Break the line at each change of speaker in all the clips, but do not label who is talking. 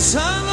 Sun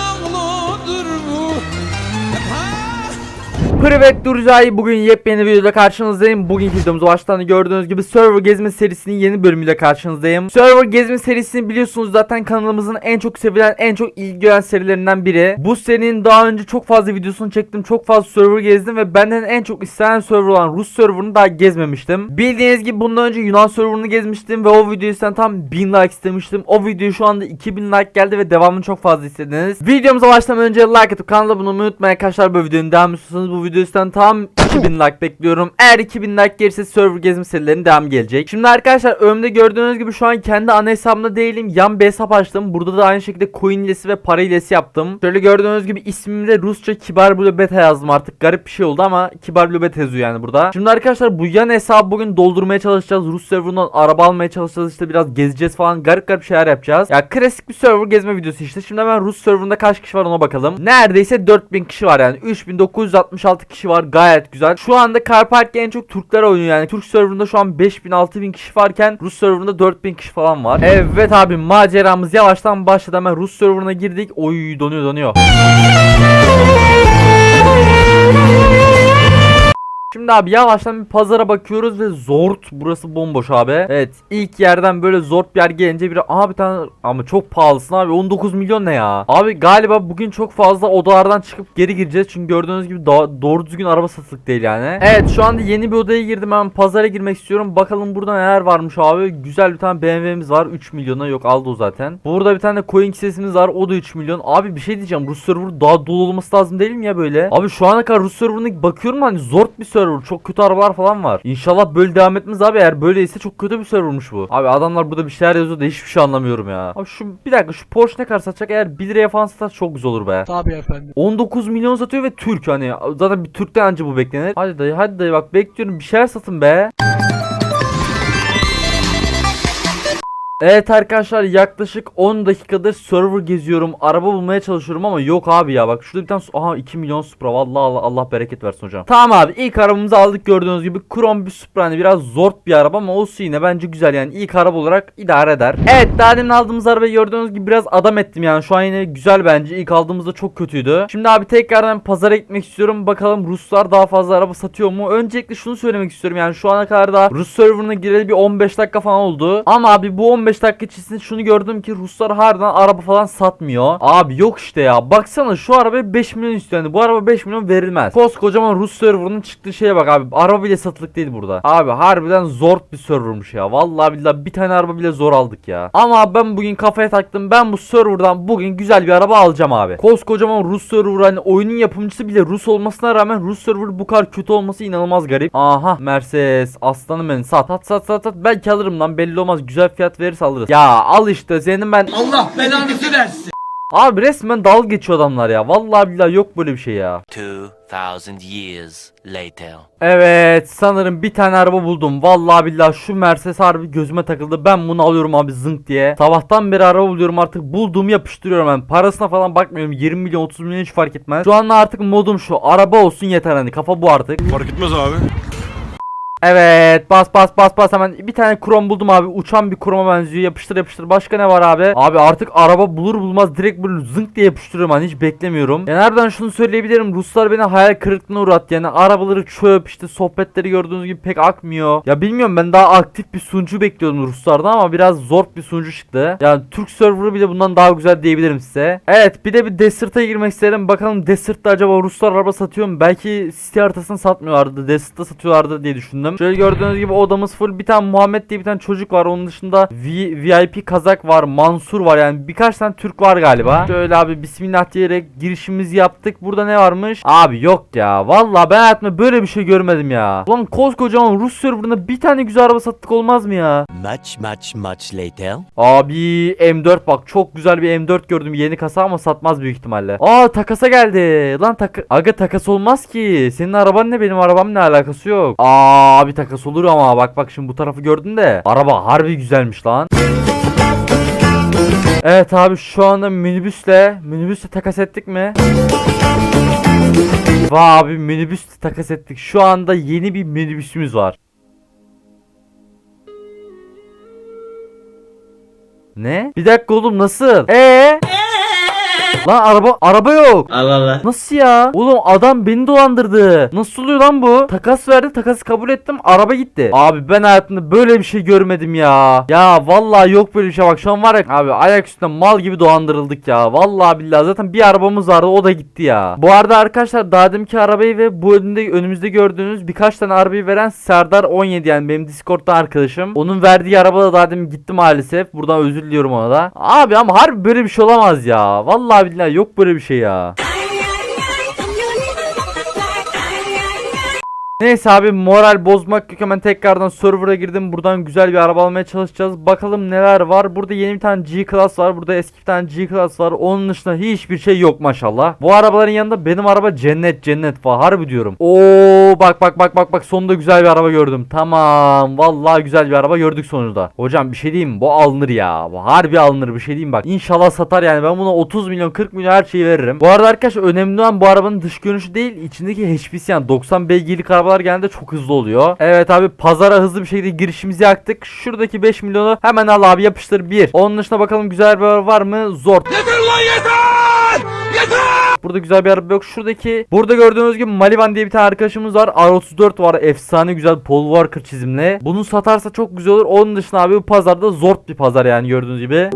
Privet Durcay bugün yepyeni videoda karşınızdayım. Bugünkü videomuzu baştan gördüğünüz gibi Server Gezme serisinin yeni bölümüyle karşınızdayım. Server Gezme serisini biliyorsunuz zaten kanalımızın en çok sevilen, en çok ilgi gören serilerinden biri. Bu serinin daha önce çok fazla videosunu çektim. Çok fazla server gezdim ve benden en çok istenen server olan Rus serverını daha gezmemiştim. Bildiğiniz gibi bundan önce Yunan serverını gezmiştim ve o videoyu sen tam 1000 like istemiştim. O video şu anda 2000 like geldi ve devamını çok fazla istediniz. Videomuza başlamadan önce like atıp kanala abone olmayı unutmayın arkadaşlar. Bu videonun devamı istiyorsanız bu videodan tam 2000 like bekliyorum. Eğer 2000 like gelirse server gezme serilerinin devamı gelecek. Şimdi arkadaşlar önümde gördüğünüz gibi şu an kendi ana hesabımda değilim. Yan bir hesap açtım. Burada da aynı şekilde coin hilesi ve para hilesi yaptım. Şöyle gördüğünüz gibi ismimde Rusça Kibar Blue Beta yazdım artık. Garip bir şey oldu ama Kibar Blue Beta yazıyor yani burada. Şimdi arkadaşlar bu yan hesabı bugün doldurmaya çalışacağız. Rus serverından araba almaya çalışacağız. işte biraz gezeceğiz falan. Garip garip şeyler yapacağız. Ya klasik bir server gezme videosu işte. Şimdi hemen Rus serverında kaç kişi var ona bakalım. Neredeyse 4000 kişi var yani. 3966 kişi var. Gayet güzel. Şu anda Car Park'ta en çok Türkler oynuyor yani. Türk serverında şu an 5000 6000 kişi varken Rus serverında 4000 kişi falan var. Evet abi maceramız yavaştan başladı. Hemen Rus serverına girdik. Oy donuyor donuyor. Şimdi abi yavaştan bir pazara bakıyoruz ve zort burası bomboş abi. Evet ilk yerden böyle zort bir yer gelince bir abi tane ama çok pahalısın abi 19 milyon ne ya? Abi galiba bugün çok fazla odalardan çıkıp geri gireceğiz çünkü gördüğünüz gibi doğru düzgün araba satılık değil yani. Evet şu anda yeni bir odaya girdim ben pazara girmek istiyorum. Bakalım burada neler varmış abi. Güzel bir tane BMW'miz var 3 milyona yok aldı o zaten. Burada bir tane coin sesimiz var o da 3 milyon. Abi bir şey diyeceğim Rus server daha dolu olması lazım değil mi ya böyle? Abi şu ana kadar Rus serverına bakıyorum hani zort bir çok kötü arabalar falan var. İnşallah böyle devam etmez abi eğer böyleyse çok kötü bir servermış bu. Abi adamlar burada bir şeyler yazıyor da hiçbir şey anlamıyorum ya. Abi şu bir dakika şu Porsche ne kadar satacak eğer 1 liraya falan satarsa çok güzel olur be.
Tabii efendim.
19 milyon satıyor ve Türk hani zaten bir Türk'ten anca bu beklenir. Hadi dayı hadi dayı bak bekliyorum bir şeyler satın be. Evet arkadaşlar yaklaşık 10 dakikadır server geziyorum. Araba bulmaya çalışıyorum ama yok abi ya. Bak şurada bir tane aha 2 milyon Supra. Vallahi Allah, Allah bereket versin hocam. Tamam abi ilk arabamızı aldık gördüğünüz gibi. Krom bir Supra hani biraz zort bir araba ama olsun yine bence güzel yani. ilk araba olarak idare eder. Evet daha demin aldığımız arabayı gördüğünüz gibi biraz adam ettim yani. Şu an yine güzel bence. İlk aldığımızda çok kötüydü. Şimdi abi tekrardan pazara gitmek istiyorum. Bakalım Ruslar daha fazla araba satıyor mu? Öncelikle şunu söylemek istiyorum yani şu ana kadar da Rus serverına gireli bir 15 dakika falan oldu. Ama abi bu 15 dakika içerisinde şunu gördüm ki Ruslar harbiden araba falan satmıyor. Abi yok işte ya. Baksana şu arabaya 5 milyon istiyor. Bu araba 5 milyon verilmez. Koskocaman Rus serverının çıktığı şeye bak abi. Araba bile satılık değil burada. Abi harbiden zor bir servermış ya. Vallahi billahi bir tane araba bile zor aldık ya. Ama ben bugün kafaya taktım. Ben bu serverdan bugün güzel bir araba alacağım abi. Koskocaman Rus server hani oyunun yapımcısı bile Rus olmasına rağmen Rus server bu kadar kötü olması inanılmaz garip. Aha Mercedes aslanım benim sat sat sat sat sat belki alırım lan belli olmaz güzel fiyat verirse alırız. Ya al işte senin ben
Allah belanızı versin.
Abi resmen dalga geçiyor adamlar ya. Vallahi billahi yok böyle bir şey ya.
2000 years later.
Evet sanırım bir tane araba buldum. Vallahi billahi şu Mercedes harbi gözüme takıldı. Ben bunu alıyorum abi zınk diye. Sabahtan beri araba buluyorum artık bulduğumu yapıştırıyorum ben. Parasına falan bakmıyorum. 20 milyon 30 milyon hiç fark etmez. Şu anda artık modum şu. Araba olsun yeter hani. Kafa bu artık.
Fark etmez abi.
Evet bas bas bas bas. Hemen bir tane krom buldum abi. Uçan bir kroma benziyor. Yapıştır yapıştır. Başka ne var abi? Abi artık araba bulur bulmaz direkt böyle zınk diye yapıştırıyorum. Hani hiç beklemiyorum. Yani nereden şunu söyleyebilirim? Ruslar beni hayal kırıklığına uğrattı. Yani arabaları çöp işte sohbetleri gördüğünüz gibi pek akmıyor. Ya bilmiyorum ben daha aktif bir sunucu bekliyordum Ruslardan ama biraz zor bir sunucu çıktı. Yani Türk serverı bile bundan daha güzel diyebilirim size. Evet bir de bir Desert'a girmek isterim bakalım Desert'ta acaba Ruslar araba satıyor mu? Belki City haritasını satmıyorlardı Desert'ta satıyorlardı diye düşündüm Şöyle gördüğünüz gibi odamız full. Bir tane Muhammed diye bir tane çocuk var. Onun dışında V- VIP kazak var. Mansur var yani. Birkaç tane Türk var galiba. Şöyle abi bismillah diyerek girişimizi yaptık. Burada ne varmış? Abi yok ya. Vallahi ben hayatımda böyle bir şey görmedim ya. Ulan koskocaman Rus serverında bir tane güzel araba sattık olmaz mı ya?
Much, much, much later.
Abi M4 bak çok güzel bir M4 gördüm yeni kasa ama satmaz büyük ihtimalle. Aa takasa geldi. Lan tak aga takas olmaz ki. Senin araban ne benim arabam ne alakası yok. Aa abi takas olur ama bak bak şimdi bu tarafı gördün de. Araba harbi güzelmiş lan. Evet abi şu anda minibüsle minibüsle takas ettik mi? Vay abi minibüsle takas ettik. Şu anda yeni bir minibüsümüz var. Ne? Bir dakika oğlum nasıl? Ee? Lan araba araba yok.
Allah Allah.
Nasıl ya? Oğlum adam beni dolandırdı. Nasıl oluyor lan bu? Takas verdi, takası kabul ettim. Araba gitti. Abi ben hayatımda böyle bir şey görmedim ya. Ya vallahi yok böyle bir şey. Bak şu an var ya abi ayak üstünde mal gibi dolandırıldık ya. Vallahi billahi zaten bir arabamız vardı o da gitti ya. Bu arada arkadaşlar daha deminki arabayı ve bu önünde önümüzde gördüğünüz birkaç tane arabayı veren Serdar 17 yani benim Discord'da arkadaşım. Onun verdiği araba da daha demin gitti maalesef. Buradan özür diliyorum ona da. Abi ama harbi böyle bir şey olamaz ya. Vallahi billahi yok böyle bir şey ya. Neyse abi moral bozmak yok. Hemen tekrardan server'a girdim. Buradan güzel bir araba almaya çalışacağız. Bakalım neler var. Burada yeni bir tane G Class var. Burada eski bir tane G Class var. Onun dışında hiçbir şey yok maşallah. Bu arabaların yanında benim araba cennet cennet var harbi diyorum. Oo bak bak bak bak bak. Sonunda güzel bir araba gördüm. Tamam. Vallahi güzel bir araba gördük sonunda. Hocam bir şey diyeyim bu alınır ya. Bu harbi alınır. Bir şey diyeyim bak. İnşallah satar yani. Ben buna 30 milyon 40 milyon her şeyi veririm. Bu arada arkadaşlar önemli olan bu arabanın dış görünüşü değil içindeki HP'si yani 90 beygirlik arabalar genelde çok hızlı oluyor. Evet abi pazara hızlı bir şekilde girişimizi yaktık. Şuradaki 5 milyonu hemen al abi yapıştır 1. Onun dışında bakalım güzel bir araba var mı? Zor.
Yeter lan yeter! Yeter!
Burada güzel bir araba yok. Şuradaki burada gördüğünüz gibi Malivan diye bir tane arkadaşımız var. R34 var. Efsane güzel Paul Walker çizimli. Bunu satarsa çok güzel olur. Onun dışında abi bu pazarda zort bir pazar yani gördüğünüz gibi.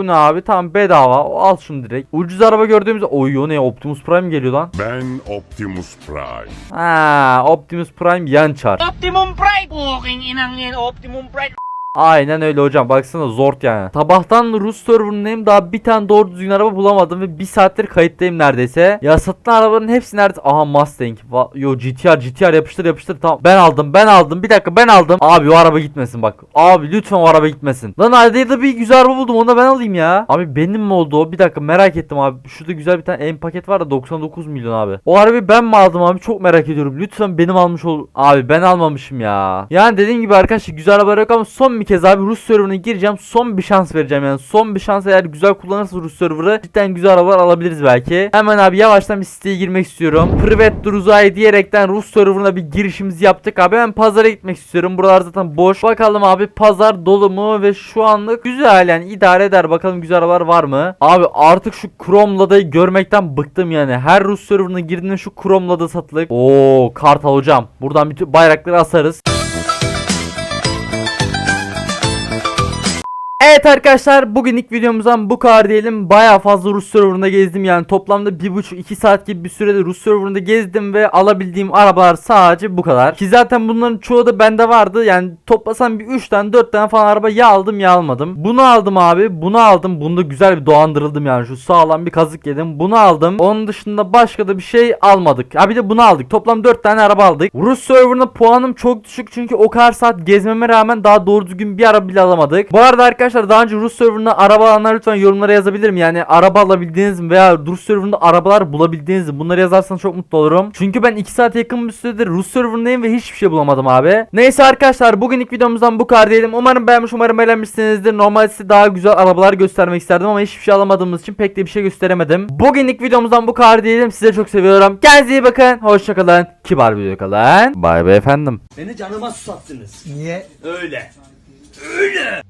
Bu ne abi? Tam bedava. O, Al şunu direkt. Ucuz araba gördüğümüzde oy o ne Optimus Prime geliyor lan.
Ben Optimus Prime.
Ha, Optimus Prime yan çar.
Optimum Prime. Puking inang Optimum Prime.
Aynen öyle hocam. Baksana zort yani. Sabahtan Rus serverındayım. Daha bir tane doğru düzgün araba bulamadım ve bir saattir kayıttayım neredeyse. Ya satılan arabanın hepsi nerede? Aha Mustang. Va- Yo GTR GTR yapıştır yapıştır. Tamam. Ben aldım ben aldım. Bir dakika ben aldım. Abi o araba gitmesin bak. Abi lütfen o araba gitmesin. Lan Ayda'da bir güzel araba buldum. Onu da ben alayım ya. Abi benim mi oldu o? Bir dakika merak ettim abi. Şurada güzel bir tane en paket var da 99 milyon abi. O arabayı ben mi aldım abi? Çok merak ediyorum. Lütfen benim almış ol. Abi ben almamışım ya. Yani dediğim gibi arkadaşlar güzel araba yok ama son bir kez abi Rus serverına gireceğim. Son bir şans vereceğim yani. Son bir şans eğer güzel kullanırsa Rus serverı cidden güzel arabalar alabiliriz belki. Hemen abi yavaştan bir siteye girmek istiyorum. Privet Druzai diyerekten Rus serverına bir girişimizi yaptık abi. Ben pazara gitmek istiyorum. Buralar zaten boş. Bakalım abi pazar dolu mu ve şu anlık güzel yani idare eder. Bakalım güzel arabalar var mı? Abi artık şu Chrome Lada'yı görmekten bıktım yani. Her Rus serverına girdiğinde şu Chrome Lada satılık. Oo Kartal hocam. Buradan bütün bayrakları asarız. Evet arkadaşlar bugünlük videomuzdan bu kadar diyelim. Baya fazla Rus serverında gezdim yani toplamda 1,5-2 saat gibi bir sürede Rus serverında gezdim ve alabildiğim arabalar sadece bu kadar. Ki zaten bunların çoğu da bende vardı yani toplasam bir 3 tane 4 tane falan araba ya aldım ya almadım. Bunu aldım abi bunu aldım bunda güzel bir dolandırıldım yani şu sağlam bir kazık yedim. Bunu aldım onun dışında başka da bir şey almadık. Ha bir de bunu aldık toplam 4 tane araba aldık. Rus serverında puanım çok düşük çünkü o kadar saat gezmeme rağmen daha doğru düzgün bir araba bile alamadık. Bu arada arkadaşlar daha önce Rus serverında araba alanlar lütfen yorumlara yazabilirim. Yani araba alabildiğiniz mi veya Rus serverında arabalar bulabildiğiniz mi? Bunları yazarsanız çok mutlu olurum. Çünkü ben 2 saat yakın bir süredir Rus serverındayım ve hiçbir şey bulamadım abi. Neyse arkadaşlar bugünlük videomuzdan bu kadar diyelim. Umarım beğenmiş umarım eğlenmişsinizdir. Normalde size daha güzel arabalar göstermek isterdim ama hiçbir şey alamadığımız için pek de bir şey gösteremedim. Bugünlük videomuzdan bu kadar diyelim. Size çok seviyorum. Kendinize iyi bakın. Hoşçakalın. Kibar video kalın. Bay bay efendim.
Beni canıma susattınız. Niye? Öyle. Öyle.